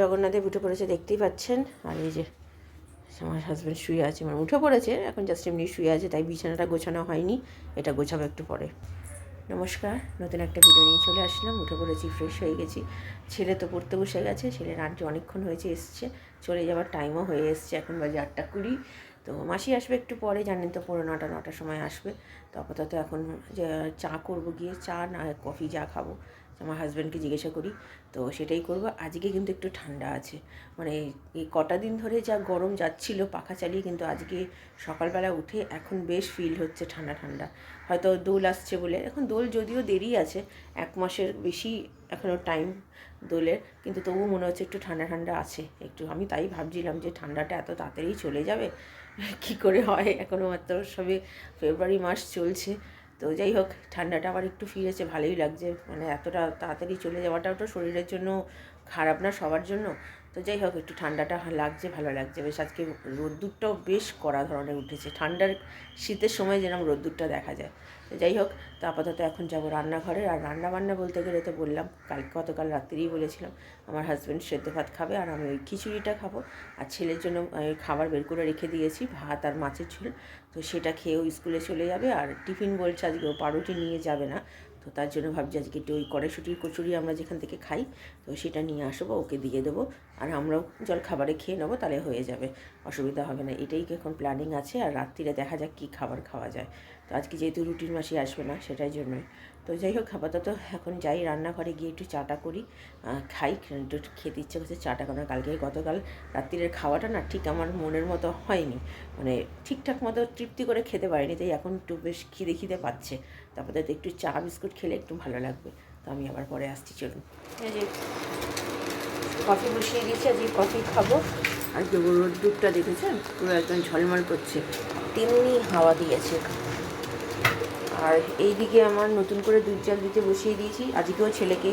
জগন্নাথে উঠে পড়েছে, দেখতেই পাচ্ছেন। আর এই যে আমার হাজব্যান্ড শুয়ে আছে মানে উঠে পড়েছে, এখন জাস্ট এমনি শুয়ে আছে, তাই বিছানাটা গোছানো হয়নি। এটা গোছাবো একটু পরে। নমস্কার, নতুন একটা ভিডিও নিয়ে চলে আসলাম। উঠে পড়েছি ফ্রেশ হয়ে গেছি। ছেলে তো পড়তে বসে গেছে, ছেলের আন্টি অনেকক্ষণ হয়েছে, এসছে। চলে যাওয়ার টাইমও হয়ে এসছে, এখন বাজে আটটা কুড়ি। তো মাসি আসবে একটু পরে, জানেন তো পনেরো নটা, নটার সময় আসবে। তো আপাতত এখন চা করব গিয়ে, চা না কফি যা খাব। আমার হাজব্যান্ডকে জিজ্ঞাসা করি, তো সেটাই করব। আজকে কিন্তু একটু ঠান্ডা আছে। মানে এই কটা দিন ধরে যা গরম যাচ্ছিল পাখা চালিয়ে কিন্তু আজকে সকালবেলা উঠে এখন বেশ ফিল হচ্ছে ঠান্ডা ঠান্ডা। হয়তো দোল আসছে বলে, এখন দোল যদিও দেরি আছে, এক মাসের বেশি এখনও টাইম দোলের, কিন্তু তবুও মনে হচ্ছে একটু ঠান্ডা ঠান্ডা আছে। একটু আমি তাই ভাবছিলাম যে ঠান্ডাটা এত তাড়াতাড়ি চলে যাবে, কি করে হয়? এখনও মাত্র সবে ফেব্রুয়ারি মাস চলছে। তো যাই হোক, ঠান্ডাটা আবার একটু ফিরেছে, ভালোই লাগছে। মানে এতটা তাড়াতাড়ি চলে যাওয়াটাও তো শরীরের জন্য খারাপ না, সবার জন্য। তো যাই হোক, একটু ঠান্ডাটা লাগছে, ভালো লাগছে। বেশ আজকে রোদ্দুরটাও বেশ কড়া ধরনের উঠেছে। ঠান্ডার শীতের সময় যেরকম রোদ্দুরটা দেখা যায়। তো যাই হোক, তো আপাতত এখন যাব রান্নাঘরে। আর রান্না বান্না বলতে গেলে তো বললাম কাল গতকাল রাত্রিই বলেছিলাম, আমার হাজব্যান্ড সেদ্ধ ভাত খাবে আর আমি ওই খিচুড়িটা খাব। আর ছেলের জন্য খাবার বের করে রেখে দিয়েছি, ভাত আর মাছের ঝুল। তো সেটা খেয়েও স্কুলে চলে যাবে। আর টিফিন বলছে আজকে ও পাউরুটি নিয়ে যাবে না। তো তার জন্য ভাবছি আজকে একটু ওই কড়াইশুটির কচুরি আমরা যেখান থেকে খাই, তো সেটা নিয়ে আসব, ওকে দিয়ে দেবো। আর আমরাও জল খাবারে খেয়ে নেব, তাহলে হয়ে যাবে, অসুবিধা হবে না। এটাই এখন প্ল্যানিং আছে, আর রাত্রিরে দেখা যাক কী খাবার খাওয়া যায়। তো আজকে যেহেতু রুটির মাসি আসবে না, সেটাই জন্যই। তো যাই হোক, আপাতত এখন যাই, রান্নাঘরে গিয়ে একটু চাটা করি খাই। একটু খেতে ইচ্ছে করছে চাটা কারণ কালকে গতকাল রাত্রিরের খাওয়াটা না ঠিক আমার মনের মতো হয়নি। মানে ঠিকঠাক মতো তৃপ্তি করে খেতে পারিনি, তাই এখন একটু বেশ খিদে খিদে পাচ্ছে। তারপরে তো একটু চা বিস্কুট খেলে একটু ভালো লাগবে। তো আমি আবার পরে আসছি, চলুন। কফি বসিয়ে দিয়েছি, আজকে কফি খাব। আর যে রোদ্দুরটা দেখেছেন, পুরো একদম ঝলমল করছে। তেমনি হাওয়া দিয়েছে। আর এইদিকে আমার নতুন করে দুধ চাল দিতে বসিয়ে দিয়েছি। আজকেও ছেলেকে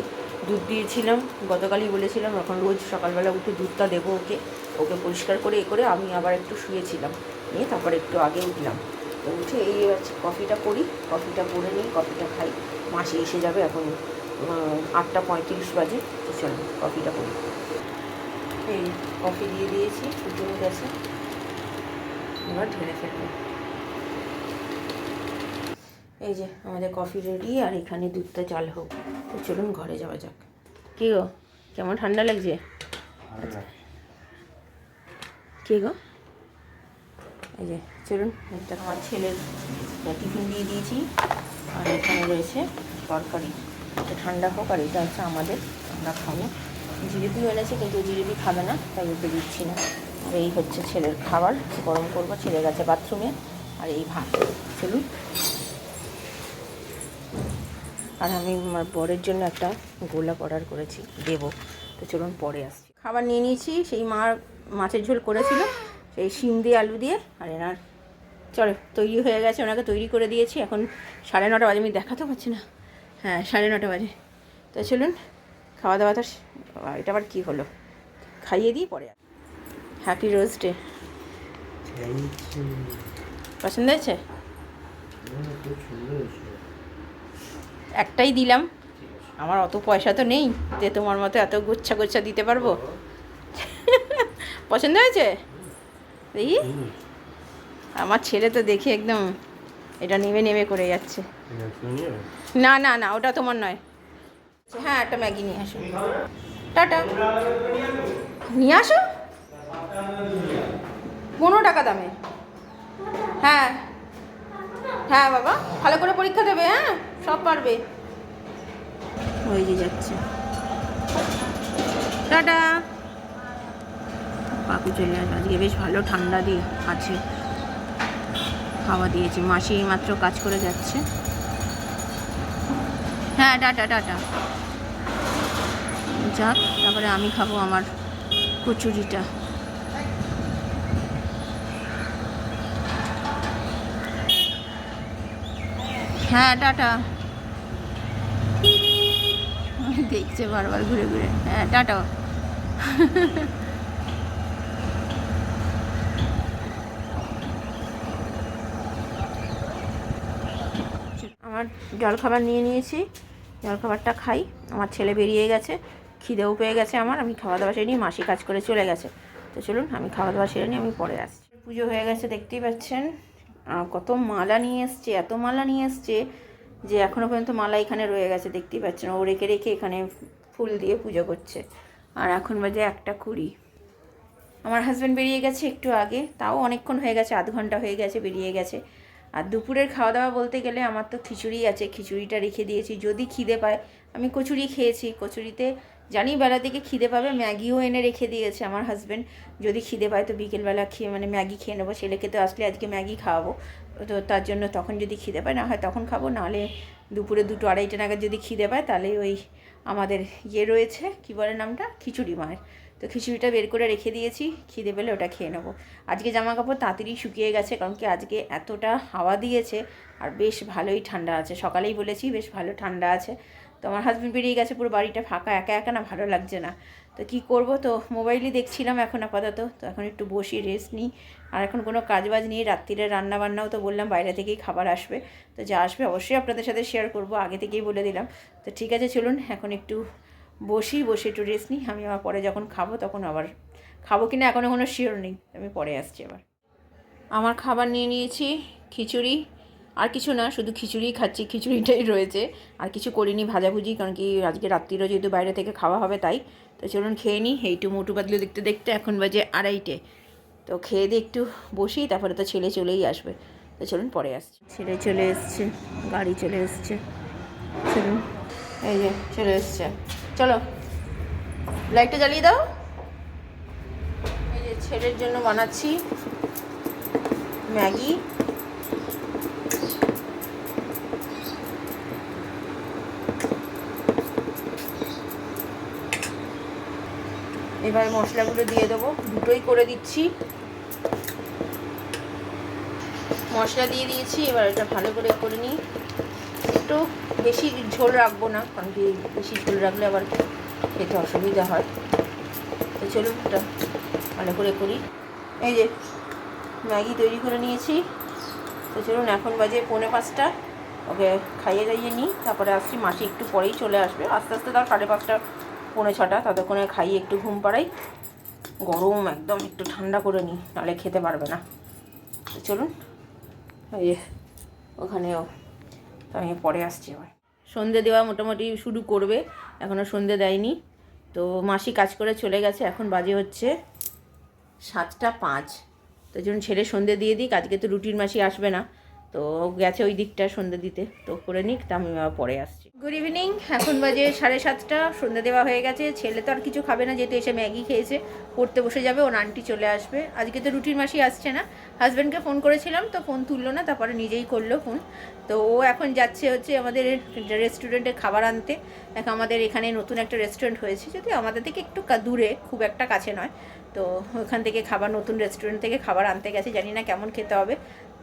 দুধ দিয়েছিলাম, গতকালই বলেছিলাম, এখন রোজ সকালবেলা উঠে দুধটা দেবো ওকে। ওকে পরিষ্কার করে এ করে আমি আবার একটু শুয়েছিলাম। নিয়ে তারপর একটু আগে উঠলাম। উঠে এই হচ্ছে কফিটা করি কফিটা করে নিই কফিটা খাই। মাসি এসে যাবে এখন আটটা পঁয়ত্রিশ বাজে তো চলো কফিটা করি। এই কফি দিয়ে দিয়েছি ফুটুনি গেছে। এবার ঢেলে ফেলব। এই যে আমাদের কফি রেডি আর এখানে দুধটা চাল হোক। তো চলুন ঘরে যাওয়া যাক। কি গো? কেমন ঠান্ডা লাগছে। কে গো? এই যে চলুন, একটা আমার ছেলের টিফিন দিয়ে দিয়েছি, আর এখানে রয়েছে তরকারি। এটা ঠান্ডা হোক আর এটা হচ্ছে আমাদের, আমরা খাব। জিলিপিও এনেছে, কিন্তু জিলিপি খাবে না, তাই ওকে দিচ্ছি না। এই হচ্ছে ছেলের খাবার গরম করব ছেলে গেছে বাথরুমে, আর এই ভাত। চলুন। আর আমি আমার বরের জন্য একটা গোলাপ অর্ডার করেছি, দেবো। তো চলুন পরে আসছি। খাবার নিয়ে নিয়েছি, সেই মা মাছের ঝোল করেছিল, সেই শিম দিয়ে আলু দিয়ে, আর এনার চলো, তৈরি হয়ে গেছে, ওনাকে তৈরি করে দিয়েছি। এখন সাড়ে নটা বাজে, আমি দেখাতে পারছি না। হ্যাঁ সাড়ে নটা বাজে। তো চলুন খাওয়া দাওয়া তো এটা আবার কী হলো? খাইয়ে দিই, পরে হ্যাপি রোজ ডে পছন্দ হয়েছে? একটাই দিলাম। আমার অত পয়সা তো নেই যে তোমার মতো এত গুচ্ছা গুচ্ছা দিতে পারব। পছন্দ হয়েছে? দেখি। আমার ছেলে তো দেখে একদম এটা নেমে নেমে করে যাচ্ছে। না না না, ওটা তোমার নয়। হ্যাঁ একটা ম্যাগি নিয়ে আসো। টাটা। নিয়ে আসো? পনেরো টাকা দামে। হ্যাঁ। হ্যাঁ বাবা। ভালো করে পরীক্ষা দেবে হ্যাঁ? সব পারবে। হয়ে যে যাচ্ছে। টাটা। কাকু চলে আসবে আজকে বেশ ভালো ঠান্ডা দিয়ে আছে। খাওয়া দিয়েছি। মাসি মাত্র কাজ করে যাচ্ছে। হ্যাঁ টাটা টাটা। যাক, তারপরে আমি খাব আমার কচুরিটা। হ্যাঁ টাটা। দেখছে বারবার ঘুরে ঘুরে। হ্যাঁ টাটা। আমার জলখাবার নিয়ে নিয়েছি। জলখাবারটা খাই। আমার ছেলে বেরিয়ে গেছে। খিদেও পেয়ে গেছে আমার। আমি খাওয়া দাওয়া সেরে নিই মাসি কাজ করে চলে গেছে। তো চলুন, আমি খাওয়া দাওয়া সেরে নিই আমি পরে আসছি। পুজো হয়ে গেছে, দেখতেই পাচ্ছেন। কত মালা নিয়ে এসছে, এত মালা নিয়ে এসছে যে এখনও পর্যন্ত মালা এখানে রয়ে গেছে। দেখতেই পাচ্ছেন, ও রেখে রেখে এখানে ফুল দিয়ে পুজো করছে। আর এখন বাজে একটা কুড়ি। আমার হাজব্যান্ড বেরিয়ে গেছে একটু আগে, তাও অনেকক্ষণ হয়ে গেছে আধ ঘণ্টা হয়ে গেছে, বেরিয়ে গেছে। আর দুপুরের খাওয়া দাওয়া বলতে গেলে আমার তো খিচুড়ি আছে, খিচুড়িটা রেখে দিয়েছি। যদি খিদে পায়, আমি কচুরি খেয়েছি। কচুরিতে জানি বেলা থেকে খিদে পাবে, ম্যাগিও এনে রেখে দিয়েছে আমার হাজব্যান্ড যদি খিদে পায় তো বিকেলবেলা খেয়ে মানে ম্যাগি খেয়ে নেব। ছেলেকে তো আসলে আজকে ম্যাগি খাওয়াবো। তো তার জন্য তখন যদি খিদে পায়, না হয় তখন খাব। নাহলে দুপুরে দুটো আড়াইটা নাগাদ যদি খিদে পায়, তাহলে ওই আমাদের ইয়ে রয়েছে, কী বলে নামটা? খিচুড়ি মায়ের। তো খিচুড়িটা বের করে রেখে দিয়েছি, খিদে পেলে ওটা খেয়ে নেব। আজকে জামা কাপড় তাড়াতাড়ি শুকিয়ে গেছে, কারণ কি আজকে এতটা হাওয়া দিয়েছে, আর বেশ ভালোই ঠান্ডা আছে। সকালেই বলেছি বেশ ভালো ঠান্ডা আছে। তো আমার হাজব্যান্ড বেরিয়ে গেছে, পুরো বাড়িটা ফাঁকা, একা একা না, ভালো লাগছে না। তো কি করব? তো মোবাইলই দেখছিলাম এখন আপাতত। তো এখন একটু বসি রেস্ট নিই। আর এখন কোনো কাজ বাজ নেই, রাত্রিরে রান্না বান্নাও তো বললাম, বাইরে থেকেই খাবার আসবে। তো যা আসবে অবশ্যই আপনাদের সাথে শেয়ার করব, আগে থেকেই বলে দিলাম। তো ঠিক আছে, চলুন, এখন একটু বসি বসে একটু রেস্ট নিই। আমি আবার পরে যখন খাব তখন আবার খাব কিনা এখনও কোনো শিওর নেই। আমি পরে আসছি আবার আমার খাবার নিয়ে নিয়েছি, খিচুড়ি। আর কিছু না, শুধু খিচুড়ি খাচ্ছি, খিচুড়িটাই রয়েছে। আর কিছু করিনি, ভাজাভুজি, কারণ কি আজকে রাত্রিরও যেহেতু বাইরে থেকে খাওয়া হবে তাই। তো চলুন খেয়ে নিই এইটু মোটু পাতলু দেখতে দেখতে এখন বাজে আড়াইটে। তো খেয়ে দিয়ে একটু বসি, তারপরে তো ছেলে চলেই আসবে। তো চলুন পরে আসছি। ছেলে চলে এসছে, গাড়ি চলে এসছে। চলুন। এই যে, চলে এসছে। চলো লাইটটা জ্বালিয়ে দাও। এই যে ছেলের জন্য বানাচ্ছি ম্যাগি। এবার মশলাগুলো দিয়ে দেবো। দুটোই করে দিচ্ছি। মশলা দিয়ে দিয়েছি, এবার এটা ভালো করে করে নিই। একটু বেশি ঝোল রাখব না, কারণ কি বেশি ঝোল রাখলে আবার খেতে অসুবিধা হয়। তো চলুন এটা ভালো করে করি। এই যে ম্যাগি তৈরি করে নিয়েছি। তো চলুন এখন বাজে পৌনে পাঁচটা। ওকে খাইয়ে দাইয়ে নিই, তারপরে আসছি। মাসি একটু পরেই চলে আসবে। আস্তে আস্তে তার সাড়ে পাঁচটা, পৌনে ছটা, ততক্ষণে খাইয়ে একটু ঘুম পাড়াই। গরম একদম, একটু ঠান্ডা করে নিই, নাহলে খেতে পারবে না। চলুন, এই যে ওখানেও তো আমি পরে আসছি আবার সন্ধে দেওয়া মোটামুটি শুরু করবে এখনও সন্ধে দেয়নি। তো মাসি কাজ করে চলে গেছে, এখন বাজে হচ্ছে সাতটা পাঁচ। তো যখন ছেলে সন্ধে দিয়ে দিই আজকে তো রুটির মাসি আসবে না। তো গেছে ওই দিকটা সন্ধে দিতে। তো করে নিক, তা আমি পরে আসছি। গুড ইভিনিং এখন বাজে সাড়ে সাতটা, সন্ধে দেওয়া হয়ে গেছে। ছেলে তো আর কিছু খাবে না, যেহেতু এসে ম্যাগি খেয়েছে। পড়তে বসে যাবে, ওর আন্টি চলে আসবে। আজকে তো রুটির মাসি আসছে না। হাজব্যান্ডকে ফোন করেছিলাম, তো ফোন তুললো না, তারপরে নিজেই করল ফোন তো ও এখন যাচ্ছে হচ্ছে আমাদের রেস্টুরেন্টে খাবার আনতে। দেখো আমাদের এখানে নতুন একটা রেস্টুরেন্ট হয়েছে, যদি আমাদের থেকে একটু দূরে, খুব একটা কাছে নয়। তো ওখান থেকে খাবার, নতুন রেস্টুরেন্ট থেকে খাবার আনতে গেছে, জানি না কেমন খেতে হবে।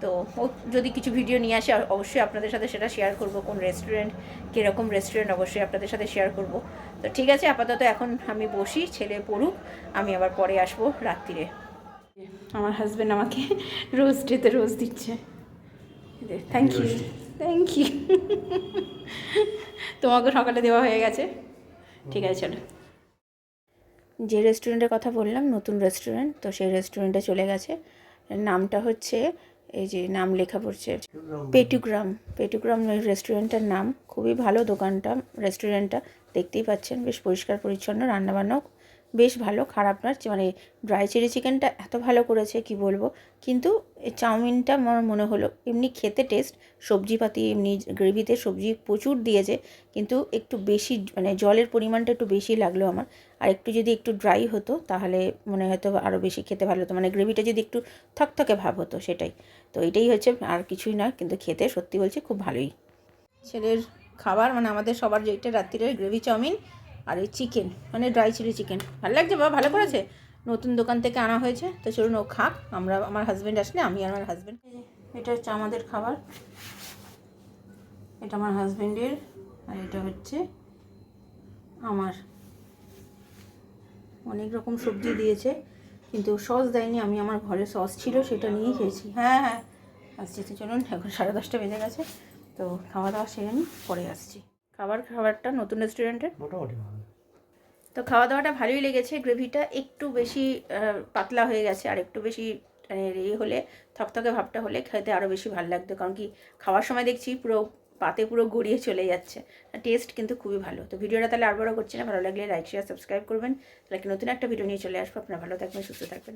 তো ও যদি কিছু ভিডিও নিয়ে আসে অবশ্যই আপনাদের সাথে সেটা শেয়ার করব কোন রেস্টুরেন্ট কীরকম রেস্টুরেন্ট অবশ্যই আপনাদের সাথে শেয়ার করব। তো ঠিক আছে আপাতত এখন আমি বসি ছেলে পড়ুক আমি আবার পরে আসব রাত্রিরে। আমার হাজব্যান্ড আমাকে রোজ ডেতে রোজ দিচ্ছে। থ্যাংক ইউ থ্যাংক ইউ তোমাকে সকালে দেওয়া হয়ে গেছে। ঠিক আছে চলো। যে রেস্টুরেন্টের কথা বললাম নতুন রেস্টুরেন্ট তো সেই রেস্টুরেন্টে চলে গেছে। নামটা হচ্ছে এই যে নাম লেখা পড়ছে পেটুগ্রাম পেটুগ্রাম ওই রেস্টুরেন্টের নাম। খুবই ভালো দোকানটা রেস্টুরেন্টটা দেখতেই পাচ্ছেন বেশ পরিষ্কার পরিচ্ছন্ন রান্নাবান্নাও বেশ ভালো, খারাপ না। মানে ড্রাই চিলি চিকেনটা এত ভালো করেছে, কি বলব? কিন্তু চাউমিনটা আমার মনে হলো, এমনি খেতে টেস্ট সবজিপাতি, এমনি গ্রেভিতে সবজি প্রচুর দিয়েছে, কিন্তু একটু বেশি মানে জলের পরিমাণটা একটু বেশি লাগল আমার। আর একটু যদি একটু ড্রাই হতো, তাহলে মনে হয়তো আরও বেশি খেতে ভালো হতো। মানে গ্রেভিটা যদি একটু থকথকে ভাব হতো, সেটাই। তো এটাই হচ্ছে, আর কিছুই না কিন্তু খেতে সত্যি বলছি খুব ভালোই। ছেলের খাবার মানে আমাদের সবার যেটা রাত্রিরের গ্রেভি চাউমিন আর এই চিকেন মানে ড্রাই চিলি চিকেন ভালো লাগছে বাবা, ভালো করেছে? নতুন দোকান থেকে আনা হয়েছে, তো চলুন ও খাক। আমরা, আমার হাজব্যান্ড আসলে, আমি আর আমার হাজব্যান্ড এটা হচ্ছে আমাদের খাবার। এটা আমার হাজব্যান্ডের আর এটা হচ্ছে আমার। অনেক রকম সবজি দিয়েছে, কিন্তু সস দেয়নি। আমি আমার ঘরে সস ছিল, সেটা নিয়েই খেয়েছি। হ্যাঁ হ্যাঁ। আসছি তো চলুন, এখন সাড়ে দশটা বেজে গেছে, তো খাওয়া দাওয়া সেরে নিই পরে আসছি। খাবার, খাবারটা নতুন রেস্টুরেন্টের মোটামুটি তো খাওয়া দাওয়াটা ভালোই লেগেছে। গ্রেভিটা একটু বেশি পাতলা হয়ে গেছে, আর একটু বেশি মানে ইয়ে হলে, থকথকে ভাবটা হলে খেতে আরও বেশি ভালো লাগতো। কারণ কি, খাওয়ার সময় দেখছি পুরো পাতে পুরো গড়িয়ে চলে যাচ্ছে। টেস্ট কিন্তু খুবই ভালো। তো ভিডিওটা তাহলে আর বড়ো করছি না। ভালো লাগলে লাইক শেয়ার সাবস্ক্রাইব করবেন। তাহলে নতুন একটা ভিডিও নিয়ে চলে আসব। আপনারা ভালো থাকবেন, সুস্থ থাকবেন।